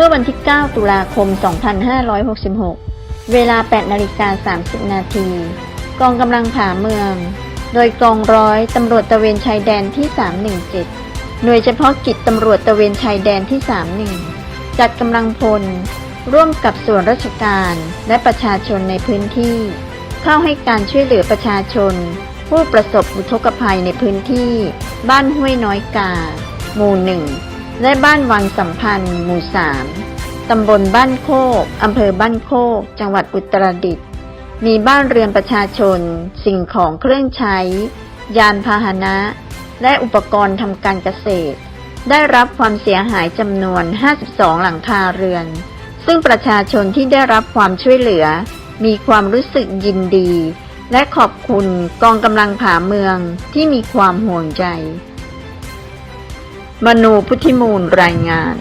ื่อวันที่ 9 ตุลาคม 2566 เวลา 8 นาฬิกา 30 นาที กองกำลังผาเมือง โดยกองร้อยตำรวจตะเวนชายแดนที่ 317 หน่วยเฉพาะกิจตำรวจตะเวนชายแดนที่ 31 จัดกำลังพล ร่วมกับส่วนราชการและประชาชนในพื้นที่ เข้าให้การช่วยเหลือประชาชน ผู้ประสบอุทกภัยในพื้นที่ บ้านห้วยน้อยกา หมู่หนึ่ง และบ้านวังสัมพันธ์ หมู่สามตำบลบ้านโคกอำเภอบ้านโคก จังหวัดอุตรดิตถ์ มีบ้านเรือนประชาชน สิ่งของเครื่องใช้ ยานพาหนะ และอุปกรณ์ทำการเกษตร ได้รับความเสียหายจำนวน 52 หลังคาเรือน ซึ่งประชาชนที่ได้รับความช่วยเหลือ มีความรู้สึกยินดี และขอบคุณกองกำลังผาเมืองที่มีความห่วงใจ มนูพุทธิมูลรายงาน